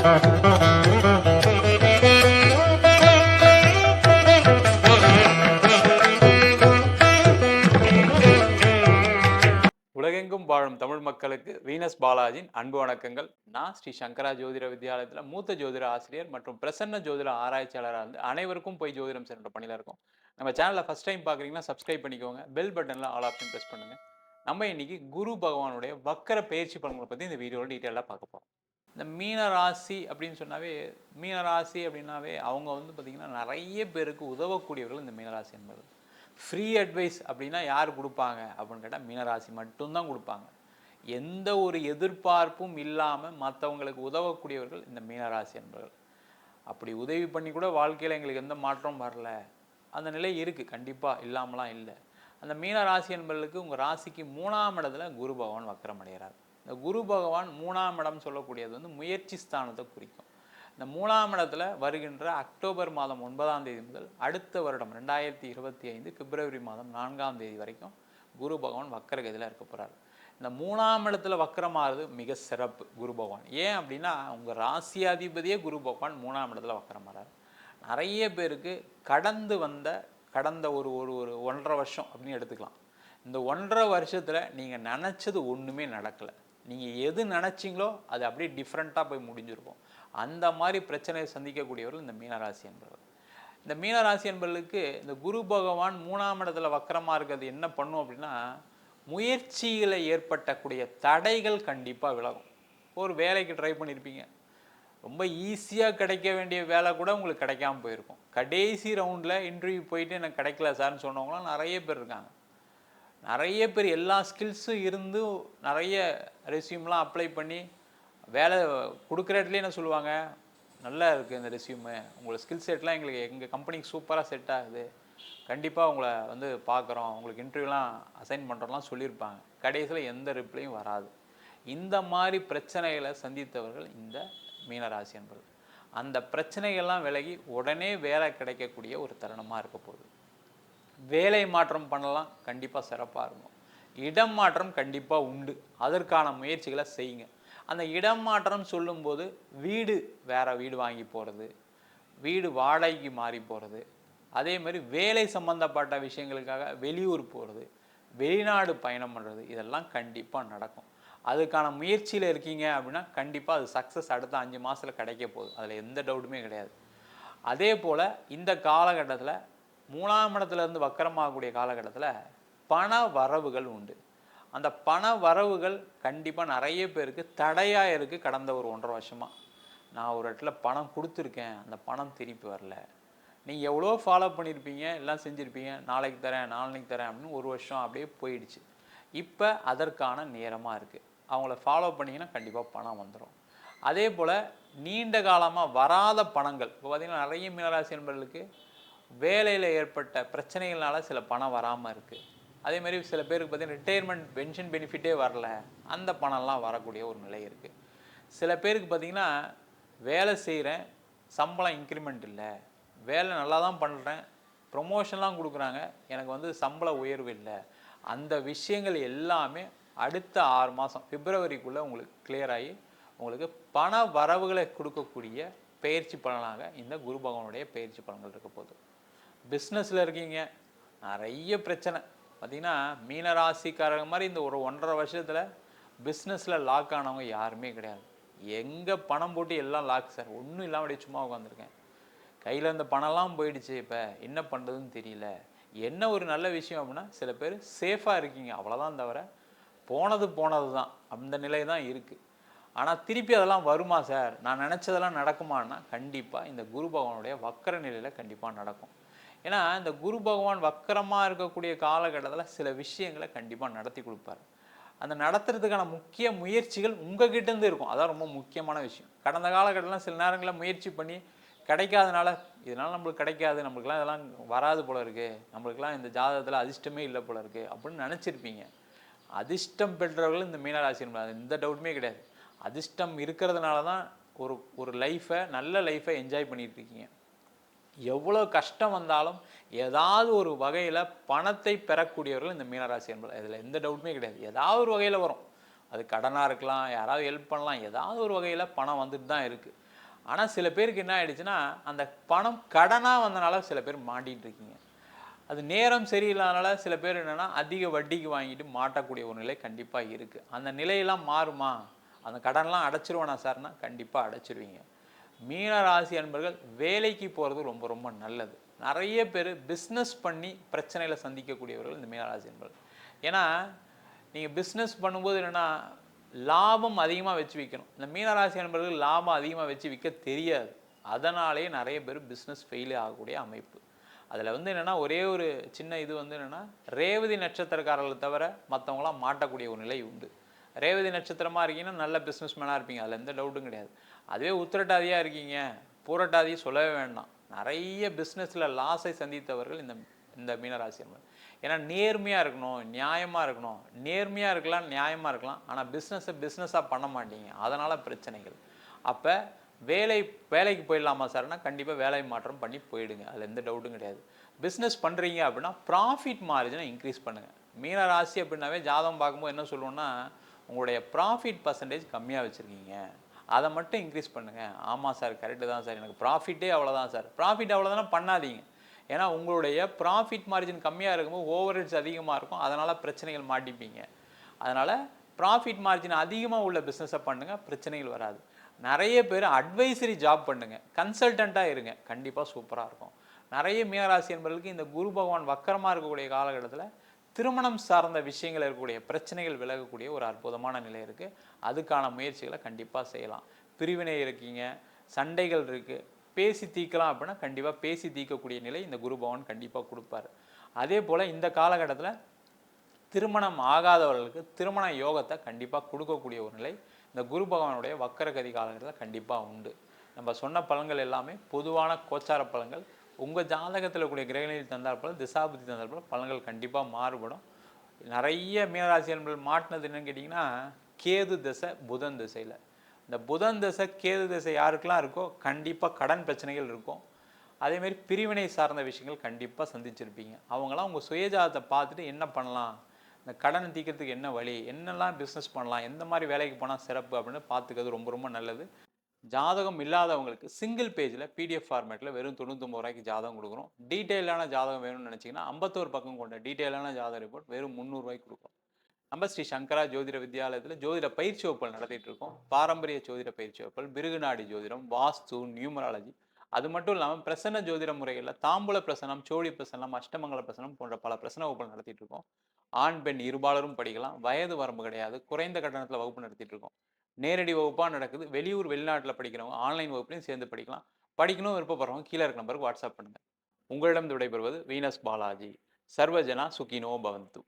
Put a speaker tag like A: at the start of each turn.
A: உலகெங்கும் வாழும் தமிழ் மக்களுக்கு வீனஸ் பாலாஜின் அன்பு வணக்கங்கள். நான் ஸ்ரீ சங்கரா ஜோதிட வித்யாலயத்தில் மூத்த ஜோதிட ஆசிரியர் மற்றும் பிரசன்ன ஜோதிட ஆராய்ச்சியாளராக இருந்து அனைவருக்கும் போய் ஜோதிடம் சென்ற பணியில் இருக்கும். நம்ம சேனலில் ஃபஸ்ட் டைம் பார்க்குறீங்கன்னா சப்ஸ்கிரைப் பண்ணிக்கோங்க. பெல் பட்டனில் ஆல் ஆப்ஷன் ப்ரெஸ் பண்ணுங்க. நம்ம இன்னைக்கு குரு பகவானுடைய வக்கர பயிற்சி பலன்களை பற்றி இந்த வீடியோவில் டீட்டெயிலாக பார்க்க போகிறோம் இந்த மீன ராசி அப்படின்னு சொன்னாவே மீன ராசி அப்படின்னாவே அவங்க வந்து பார்த்திங்கன்னா நிறைய பேருக்கு உதவக்கூடியவர்கள் இந்த மீனராசி என்பது. ஃப்ரீ அட்வைஸ் அப்படின்னா யார் கொடுப்பாங்க? அப்படின்னு கேட்டால் மீனராசி மட்டும்தான் கொடுப்பாங்க. எந்த ஒரு எதிர்பார்ப்பும் இல்லாமல் மற்றவங்களுக்கு உதவக்கூடியவர்கள் இந்த மீனராசி என்பவர்கள் அப்படி உதவி பண்ணி கூட வாழ்க்கையில் எங்களுக்கு எந்த மாற்றம் வரல. அந்த நிலை இருக்குது கண்டிப்பாக இல்லாமலாம் இல்லை. அந்த மீன ராசி என்பவர்களுக்கு உங்கள் ராசிக்கு மூணாம் இடத்துல குரு பகவான் வக்கரம் அடைகிறார் இந்த குரு பகவான் மூணாம் இடம் சொல்லக்கூடியது வந்து முயற்சி ஸ்தானத்தை குறிக்கும். இந்த மூணாம் இடத்துல வருகின்ற அக்டோபர் மாதம் ஒன்பதாம் தேதி முதல் அடுத்த வருடம் ரெண்டாயிரத்தி இருபத்தி ஐந்து பிப்ரவரி மாதம் நான்காம் தேதி வரைக்கும் குரு பகவான் வக்கரகதியில் இருக்க போகிறார் இந்த மூணாம் இடத்துல வக்கரமாகிறது மிக சிறப்பு குரு பகவான். ஏன் அப்படின்னா உங்கள் ராசியாதிபதியே குரு பகவான் மூணாம் இடத்துல வக்கரமாகிறார் நிறைய பேருக்கு கடந்து வந்த கடந்த ஒரு ஒரு ஒரு ஒன்றரை வருஷம் அப்படின்னு எடுத்துக்கலாம். இந்த ஒன்றரை வருஷத்தில் நீங்கள் நினச்சது ஒன்றுமே நடக்கலை. நீங்கள் எது நினச்சிங்களோ அது அப்படியே டிஃப்ரெண்ட்டாக போய் முடிஞ்சிருக்கும். அந்த மாதிரி பிரச்சனையை சந்திக்கக்கூடியவர்கள் இந்த மீனராசி என்பவர்கள். இந்த மீனராசி என்பவர்களுக்கு இந்த குரு பகவான் மூணாம் இடத்துல வக்கரமாக இருக்கிறது என்ன பண்ணும் அப்படின்னா முயற்சியில் ஏற்பட்டக்கூடிய தடைகள் கண்டிப்பாக விலகும். ஒரு வேலைக்கு ட்ரை பண்ணியிருப்பீங்க ரொம்ப ஈஸியாக கிடைக்க வேண்டிய வேலை கூட உங்களுக்கு கிடைக்காம போயிருக்கும். கடைசி ரவுண்டில் இன்டர்வியூ போயிட்டு எனக்கு கிடைக்கல சார்னு சொன்னவங்களாம் நிறைய பேர் இருக்காங்க. நிறைய பேர் எல்லா ஸ்கில்ஸும் இருந்து நிறைய ரெசியூம்லாம் அப்ளை பண்ணி வேலை கொடுக்குற இடத்துலேயே என்ன சொல்லுவாங்க? நல்லா இருக்குது இந்த ரெசியூமு உங்களோட ஸ்கில் செட்லாம் எங்களுக்கு எங்கள் கம்பெனிக்கு சூப்பராக செட் ஆகுது. கண்டிப்பாக உங்களை வந்து பார்க்குறோம். உங்களுக்கு இன்டர்வியூலாம் அசைன் பண்ணுறோம்லாம் சொல்லியிருப்பாங்க. கடைசியில் எந்த ரிப்ளையும் வராது. இந்த மாதிரி பிரச்சனைகளை சந்தித்தவர்கள் இந்த மீனராசி என்பது அந்த பிரச்சனைகள்லாம் விலகி உடனே வேலை கிடைக்கக்கூடிய ஒரு தருணமாக இருக்க போகுது. வேலை மாற்றம் பண்ணலாம் கண்டிப்பாக சிறப்பாக இருக்கும். இடம் மாற்றம் கண்டிப்பாக உண்டு. அதற்கான முயற்சிகளை செய்யுங்க. அந்த இடம் மாற்றம் சொல்லும்போது வீடு வேறு வீடு வாங்கி போகிறது வீடு வாடகைக்கு மாறி போகிறது அதே மாதிரி வேலை சம்மந்தப்பட்ட விஷயங்களுக்காக வெளியூர் போகிறது வெளிநாடு பயணம் பண்ணுறது இதெல்லாம் கண்டிப்பாக நடக்கும். அதுக்கான முயற்சியில் இருக்கீங்க அப்படின்னா கண்டிப்பாக அது சக்ஸஸ் அடுத்த அஞ்சு மாதத்தில் கிடைக்க போகுது. அதில் எந்த டவுட்டுமே கிடையாது. அதே போல் இந்த காலகட்டத்தில் மூணாம் இடத்துலேருந்து வக்கரமாகக்கூடிய காலகட்டத்தில் பண வரவுகள் உண்டு. அந்த பண வரவுகள் கண்டிப்பாக நிறைய பேருக்கு தடையாக இருக்குது கடந்த ஒரு ஒன்றரை வருஷமாக நான் ஒரு இடத்துல பணம் கொடுத்துருக்கேன் அந்த பணம் திருப்பி வரல. நீங்கள் எவ்வளோ ஃபாலோ பண்ணியிருப்பீங்க எல்லாம் செஞ்சுருப்பீங்க நாளைக்கு தரேன் நாளைக்கு தரேன் அப்படின்னு ஒரு வருஷம் அப்படியே போயிடுச்சு. இப்போ அதற்கான நேரமாக இருக்குது அவங்கள ஃபாலோ பண்ணிங்கன்னா கண்டிப்பாக பணம் வந்துடும் அதே போல் நீண்ட காலமாக வராத பணங்கள் இப்போ பார்த்திங்கன்னா நிறைய மீனராசி நண்பர்களுக்கு வேலையில் ஏற்பட்ட பிரச்சனைகள்னால சில பணம் வராமல் இருக்குது அதே மாதிரி சில பேருக்கு பார்த்தீங்கன்னா ரிட்டையர்மெண்ட் பென்ஷன் பெனிஃபிட்டே வரல. அந்த பணம்லாம் வரக்கூடிய ஒரு நிலை இருக்குது சில பேருக்கு பார்த்தீங்கன்னா வேலை செய்கிறேன் சம்பளம் இன்க்ரிமெண்ட் இல்லை. வேலை நல்லா தான் பண்ணுறேன் ப்ரொமோஷன்லாம் கொடுக்குறாங்க. எனக்கு வந்து சம்பள உயர்வு இல்லை. அந்த விஷயங்கள் எல்லாமே அடுத்த ஆறு மாதம் பிப்ரவரிக்குள்ளே உங்களுக்கு கிளியர் ஆகி உங்களுக்கு பண வரவுகளை கொடுக்கக்கூடிய பயிற்சி பலனாக இந்த குரு பகவானுடைய பயிற்சி பலன்கள் இருக்க போகுது. பிஸ்னஸில் இருக்கீங்க. நிறைய பிரச்சனை. பார்த்தீங்கன்னா மீனராசிக்காரங்க மாதிரி இந்த ஒரு ஒன்றரை வருஷத்தில் பிஸ்னஸில் லாக் ஆனவங்க யாருமே கிடையாது. எங்கே பணம் போட்டு எல்லாம் லாக் சார் ஒன்றும் இல்லாமல் அப்படியே சும்மா உட்காந்துருக்கேன் கையில் இந்த பணம்லாம் போயிடுச்சு இப்போ. என்ன பண்ணுறதுன்னு தெரியல. என்ன ஒரு நல்ல விஷயம் அப்படின்னா சில பேர் சேஃபாக இருக்கீங்க. அவ்வளோதான் தவிர போனது போனது தான் அந்த நிலை தான் இருக்குது ஆனால் திருப்பி அதெல்லாம் வருமா சார் நான் நினச்சதெல்லாம் நடக்குமான்னா கண்டிப்பாக இந்த குரு பகவானுடைய வக்கர நிலையில் கண்டிப்பாக நடக்கும். ஏன்னா இந்த குரு பகவான் வக்கரமாக இருக்கக்கூடிய காலகட்டத்தில் சில விஷயங்களை கண்டிப்பாக நடத்தி கொடுப்பார். அந்த நடத்துறதுக்கான முக்கிய முயற்சிகள் உங்கள் கிட்டேருந்து இருக்கும். அதான் ரொம்ப முக்கியமான விஷயம். கடந்த காலகட்டத்தில் சில நேரங்களில் முயற்சி பண்ணி கிடைக்காதனால இதனால் நம்மளுக்கு கிடைக்காது நம்மளுக்குலாம் இதெல்லாம் வராது போல இருக்குது நம்மளுக்குலாம் இந்த ஜாதகத்தில் அதிர்ஷ்டமே இல்லை போல இருக்குது அப்படின்னு நினச்சிருப்பீங்க. அதிர்ஷ்டம் பெற்றவர்கள் இந்த மீனராசி எந்த டவுட்டுமே கிடையாது. அதிர்ஷ்டம் இருக்கிறதுனால தான் ஒரு ஒரு லைஃப்பை நல்ல லைஃப்பை என்ஜாய் பண்ணிகிட்ருக்கீங்க இருக்கீங்க. எவ்வளோ கஷ்டம் வந்தாலும் ஏதாவது ஒரு வகையில் பணத்தை பெறக்கூடியவர்கள் இந்த மீனராசி என்பது. இதில் எந்த டவுட்டுமே கிடையாது. ஏதாவது ஒரு வகையில் வரும். அது கடனாக இருக்கலாம் யாராவது ஹெல்ப் பண்ணலாம். ஏதாவது ஒரு வகையில் பணம் வந்துட்டு தான் இருக்குது ஆனால் சில பேருக்கு என்ன ஆகிடுச்சுன்னா அந்த பணம் கடனாக வந்தனால சில பேர் மாட்டிகிட்டு இருக்கீங்க. அது நேரம் சரியில்லாதனால சில பேர் என்னென்னா அதிக வட்டிக்கு வாங்கிட்டு மாட்டக்கூடிய ஒரு நிலை கண்டிப்பாக இருக்குது அந்த நிலையெல்லாம் மாறுமா? அந்த கடன்லாம் அடைச்சிருவானா சார்னா கண்டிப்பாக அடைச்சிருவீங்க. மீன ராசி அன்பர்கள் வேலைக்கு போகிறது ரொம்ப ரொம்ப நல்லது. நிறைய பேர் பிஸ்னஸ் பண்ணி பிரச்சனையில் சந்திக்கக்கூடியவர்கள் இந்த மீனராசி அன்பர்கள். ஏன்னா நீங்கள் பிஸ்னஸ் பண்ணும்போது என்னென்னா லாபம் அதிகமாக வச்சு விற்கணும் இந்த மீனராசி அன்பர்கள் லாபம் அதிகமாக வச்சு விற்க தெரியாது. அதனாலேயே நிறைய பேர் பிஸ்னஸ் ஃபெயிலே ஆகக்கூடிய அமைப்பு. அதில் வந்து என்னென்னா ஒரே ஒரு சின்ன இது வந்து என்னென்னா ரேவதி நட்சத்திரக்காரர்களை தவிர மற்றவங்களாம் மாட்டக்கூடிய ஒரு நிலை உண்டு. ரேவதி நட்சத்திரமாக இருக்கீங்கன்னா நல்ல பிஸ்னஸ் மேனாக இருப்பீங்க. அதில் எந்த டவுட்டும் கிடையாது. அதுவே உத்திரட்டாதியாக இருக்கீங்க. பூரட்டாதி சொல்லவே வேண்டாம். நிறைய பிஸ்னஸில் லாஸை சந்தித்தவர்கள் இந்த இந்த மீனராசி அன்பர் ஏன்னா நேர்மையாக இருக்கணும் நியாயமாக இருக்கணும். நேர்மையாக இருக்கலாம் நியாயமாக இருக்கலாம். ஆனால் பிஸ்னஸை பிஸ்னஸாக பண்ண மாட்டீங்க. அதனால் பிரச்சனைகள். அப்போ வேலை வேலைக்கு போயிடலாமா சார்னா கண்டிப்பாக வேலை மாற்றம் பண்ணி போயிடுங்க. அதில் எந்த டவுட்டும் கிடையாது. பிஸ்னஸ் பண்ணுறீங்க அப்படின்னா ப்ராஃபிட் மார்ஜினை இன்க்ரீஸ் பண்ணுங்கள் மீன ராசி அப்படின்னாவே ஜாதகம் பார்க்கும்போது என்ன சொல்லுவோன்னா உங்களுடைய ப்ராஃபிட் பர்சன்டேஜ் கம்மியாக வச்சுருக்கீங்க. அதை மட்டும் இன்க்ரீஸ் பண்ணுங்கள் ஆமாம் சார் கரெக்டு தான் சார் எனக்கு ப்ராஃபிட்டே அவ்வளோதான் சார் ப்ராஃபிட் அவ்வளோதானே பண்ணாதீங்க. ஏன்னா உங்களுடைய ப்ராஃபிட் மார்ஜின் கம்மியாக இருக்கும்போது ஓவர் ஹெட்ஸ் அதிகமாக இருக்கும். அதனால் பிரச்சனைகள் மாட்டிப்பீங்க. அதனால் ப்ராஃபிட் மார்ஜின் அதிகமாக உள்ள பிஸ்னஸை பண்ணுங்கள் பிரச்சனைகள் வராது. நிறைய பேர் அட்வைசரி ஜாப் பண்ணுங்கள் கன்சல்டண்ட்டாக இருங்க. கண்டிப்பாக சூப்பராக இருக்கும். நிறைய மீனராசி என்பவர்களுக்கு இந்த குரு பகவான் வக்கரமாக இருக்கக்கூடிய காலகட்டத்தில் திருமணம் சார்ந்த விஷயங்கள் இருக்கக்கூடிய பிரச்சனைகள் விலகக்கூடிய ஒரு அற்புதமான நிலை இருக்குது அதுக்கான முயற்சிகளை கண்டிப்பாக செய்யலாம். பிரிவினை இருக்கீங்க சண்டைகள் இருக்குது பேசி தீர்க்கலாம் அப்படின்னா கண்டிப்பாக பேசி தீர்க்கக்கூடிய நிலை இந்த குரு பவன் கண்டிப்பாக கொடுப்பாரு. அதே போல் இந்த காலகட்டத்தில் திருமணம் ஆகாதவர்களுக்கு திருமண யோகத்தை கண்டிப்பாக கொடுக்கக்கூடிய ஒரு நிலை இந்த குரு பகவானுடைய வக்கரகதி காலகட்டத்தில் கண்டிப்பாக உண்டு. நம்ம சொன்ன பலன்கள் எல்லாமே பொதுவான கோச்சார பலன்கள். உங்கள் ஜாதகத்தில் கூடிய கிரகங்களில் தந்தால் போல திசாபுத்தி தந்தால் பலன்கள் கண்டிப்பாக மாறுபடும். நிறைய மீனராசி அன்பர்கள் மாட்டினது என்னன்னு கேட்டிங்கன்னா கேது திசை புதன் திசையில். இந்த புதன் திசை கேது திசை யாருக்கெல்லாம் இருக்கோ கண்டிப்பாக கடன் பிரச்சனைகள் இருக்கும். அதேமாரி பிரிவினை சார்ந்த விஷயங்கள் கண்டிப்பாக சந்திச்சிருப்பீங்க. அவங்களாம் உங்கள் சுயஜாதத்தை பார்த்துட்டு என்ன பண்ணலாம்? இந்த கடனை தீக்கிறதுக்கு என்ன வழி? என்னெல்லாம் பிஸ்னஸ் பண்ணலாம்? எந்த மாதிரி வேலைக்கு போனால் சிறப்பு அப்படின்னு பார்த்துக்கிறது ரொம்ப ரொம்ப நல்லது. ஜாதகம் இல்லாதவங்களுக்கு சிங்கிள் பேஜில் பிடிஎஃப் ஃபார்மேட்டில் வெறும் தொண்ணூத்தொம்பது ரூபாய்க்கு ஜாதகம் கொடுக்குறோம் டீட்டெயிலான ஜாதகம் வேணும்னு நினச்சிங்கன்னா ஐம்பத்தோரு பக்கம் கொண்ட டீட்டெயிலான ஜாதக ரிப்போர்ட் வெறும் முந்நூறுரூவாய்க்கு கொடுக்குறோம் நம்ம ஸ்ரீ சங்கரா ஜோதிட வித்யாலயத்தில் ஜோதிட பயிற்சி வகுப்புகள் நடத்திட்டு இருக்கோம். பாரம்பரிய ஜோதிட பயிற்சி வகுப்புகள் பிருகுநாடி ஜோதிடம் வாஸ்து நியூமராலஜி. அது மட்டும் இல்லாமல் பிரசன்ன ஜோதிட முறைகளில் தாம்பூல பிரசனம் சோழி பிரசனம் அஷ்டமங்கல பிரசனம் போன்ற பல பிரசன வகுப்புகள் நடத்திட்டு இருக்கோம். ஆண் பெண் இருபாலரும் படிக்கலாம். வயது வரம்பு கிடையாது. குறைந்த கட்டணத்தில் வகுப்பு நடத்திட்டு இருக்கோம். நேரடி வகுப்பாக நடக்குது. வெளியூர் வெளிநாட்டில் படிக்கிறவங்க ஆன்லைன் வகுப்புலையும் சேர்ந்து படிக்கலாம். படிக்கணும் விருப்பப்படுறவங்க கீழே இருக்க நம்பருக்கு வாட்ஸ்அப் பண்ணுங்கள் உங்களிடம் விடைபெறுவது வீனஸ் பாலாஜி. சர்வஜனா சுகினோ பவந்து.